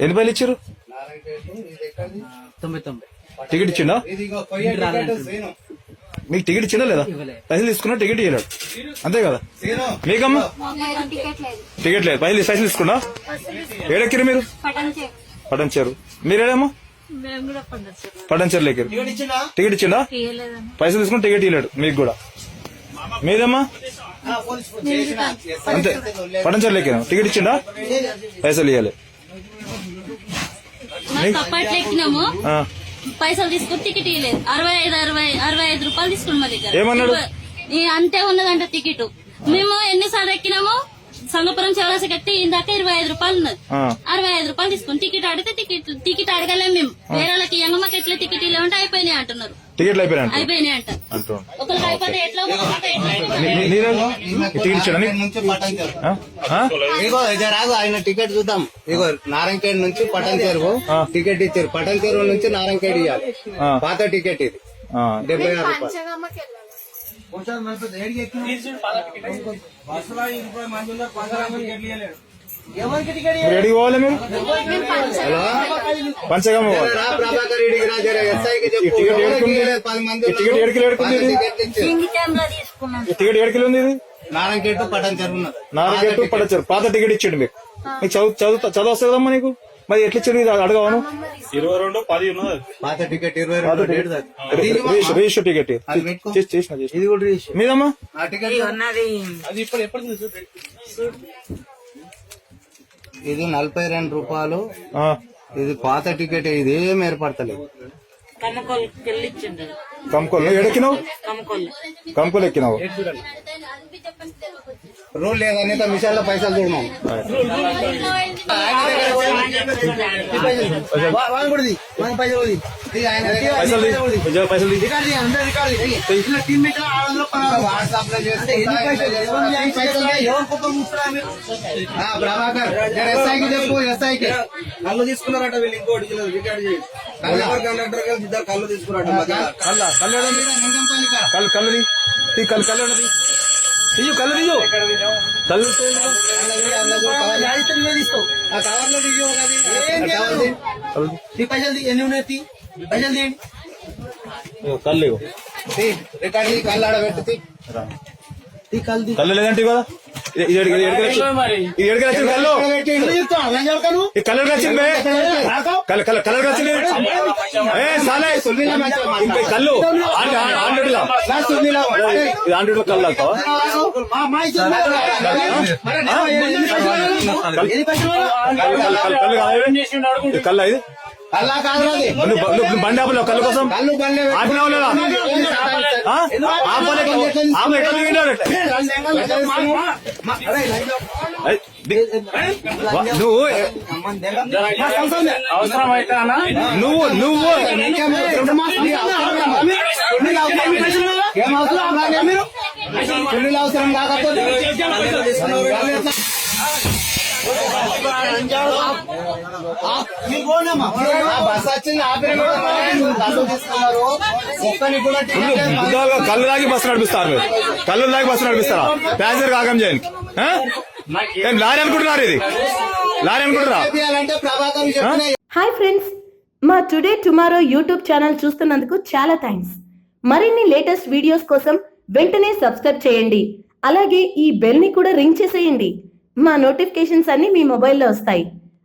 ఎన్ని పైలు ఇచ్చారు? టికెట్ ఇచ్చిండా. మీకు టికెట్ ఇచ్చిండా లేదా. పైసలు తీసుకున్నా టికెట్ ఇవ్వలేడు అంతే కదా? మీకమ్మా? టికెట్ లేదు. టికెట్ లేదు పైసలు పైసలు తీసుకున్నా? ఏడెక్కిరు మీరు? పటంచే పటంచారు. మీరేడేమో మేము కూడా పండచ్చు పటంచారు లేకిరు టికెట్ ఇచ్చిండా? పైసలు తీసుకుని టికెట్ ఇవ్వలేడు మీకు కూడా. మీదమ్మా? అంతే. పటంచారు లేకిరు టికెట్ ఇచ్చిండా? పైసలు ఇవ్వాలి అప్పట్లో ఎక్కినాము. పైసలు తీసుకుని టికెట్ ఇవ్వలేదు అరవై ఐదు అరవై అరవై ఐదు రూపాయలు తీసుకుని మా దగ్గర. ఏమన్నాడు? అంతే ఉన్నదంట టికెట్. మేము ఎన్నిసార్లు ఎక్కినాము? సంగపురం చౌరాసి కట్టి ఇందాక ఇరవై ఐదు రూపాయలు ఉన్నది. ఆ. అరవై ఐదు రూపాయలు తీసుకుని టికెట్ అడిగితే టికెట్ టికెట్ అడగలేము మేము. వేరే వాళ్ళకి ఎంగ మాకు ఎట్లా టికెట్ ఇవ్వమంటే అయిపోయినాయి అంటున్నారు. టికెట్లు అయిపోయినా అయిపోయినాయి ఒకరికి అయిపోతే ఎట్లా? ఆ? ఇగో ఇది రాదు ఆయన టికెట్ చూద్దాం. ఇగో నారాయణఖేడ్ నుంచి పటం చెరువు. టికెట్ ఇచ్చారు. పటం చెరువు నుంచి నారాయణఖేడ్ ఇవ్వాలి. పాత టికెట్ ఇది. ఆ. డెబ్బై ఆరు రూపాయలు. మీరు ఎడికి పోవాలి మీరు హలో? పంచగమ్మ పోవాలి టికెట్ మంది టికెట్ ఏడుకి ఏడుకుంది టికెట్ ఉంది ఇది? నారాయణఖేడ్ టు పటం చెరువు ఉన్నది నాలుగు గంటలు పడచ్చారు పాత టికెట్ ఇచ్చాడు మీకు. చదువు చదువు చదువు వస్తుంది కదమ్మా నీకు? మరి ఎట్లా ఇచ్చారు? ఇది అడగవను ఇరవై రెండు పది ఉన్నది? పాత టికెట్ ఇరవై రెండు టికెట్ డేట్ దాకా. Register ticket. చేసిన ఇది కూడా రిజిస్టర్. మీదమ్మా? ఆ టికెట్ అది ఇప్పుడు ఎప్పుడు ఇది నలభై రెండు రూపాయలు. ఆ. ఇది పాత టికెట్ ఇది ఏం ఏర్పడతలేదు. కంకోలు నువ్వు ఎడెక్కినావు కంకోలు ఎక్కినావు? రూల్ లేదని మిషన్లో పైసలు చూడమని. తీ. కొంచెం పైసలు తీ. వాట్సాప్లో ప్రభాకర్ ఎస్ఐకి చెప్పు ఎస్ఐకి కళ్ళు తీసుకున్నారట వీళ్ళు ఇంకోటి రికార్డ్ చేయండి కండక్టర్ కలిసి ఇద్దరు కళ్ళు తీసుకున్నారట. కళ్ళ. కళ్ళు కళ్ళు కళ్ళు ఏడండి తీయు కళ్ళు తీయు కళ్ళు తీ. ఆ కవర్ లో దిగి ఉన్నది. ఆ కవర్ ది. కళ్ళు తీ. తీ పైసలు తీ, ఎన్ని ఉన్నాయి తీ? పైసలు తీయండి ఇగో కళ్ళు ఇగో. తీ. రికార్డ్ ది, కళ్ళు ఆడ పెట్టు తీ. తీ కళ్ళు తీ. కళ్ళు లేదంటే కదా ఈ కలర్ నచ్చింది కలర్ నచ్చింది ఏ సాలే ఇంకా కల్లు కళ్ళు ఆండి కళ్ళు కళ్ళు కళ్ళు కళ్ళు కళ్ళు ఇది కల్లా కాదు. నువ్వు నువ్వు బండి కళ్ళు కోసం. కళ్ళు బండ్లే పెట్టు. ఆపినావు లేదా ఆ? బస్ వచ్చింది కళ్ళు తీసుకున్నారు బస్సు నడిపిస్తారు మీరు. కళ్ళు దాగి బస్సు నడిపిస్తారా? ప్యాసింజర్ కాకం చేయడానికి లారీ అనుకుంటున్నారు ఇది? లారీ అనుకుంటున్నారా? Hi friends. మా టుడే టుమారో యూట్యూబ్ ఛానల్ చూస్తున్నందుకు చాలా థ్యాంక్స్. మరిన్ని లేటెస్ట్ వీడియోస్ కోసం వెంటనే సబ్స్క్రైబ్ చేయండి. అలాగే ఈ బెల్ని కూడా రింగ్ చేసేయండి. మా నోటిఫికేషన్స్ అన్ని మీ మొబైల్లో వస్తాయి.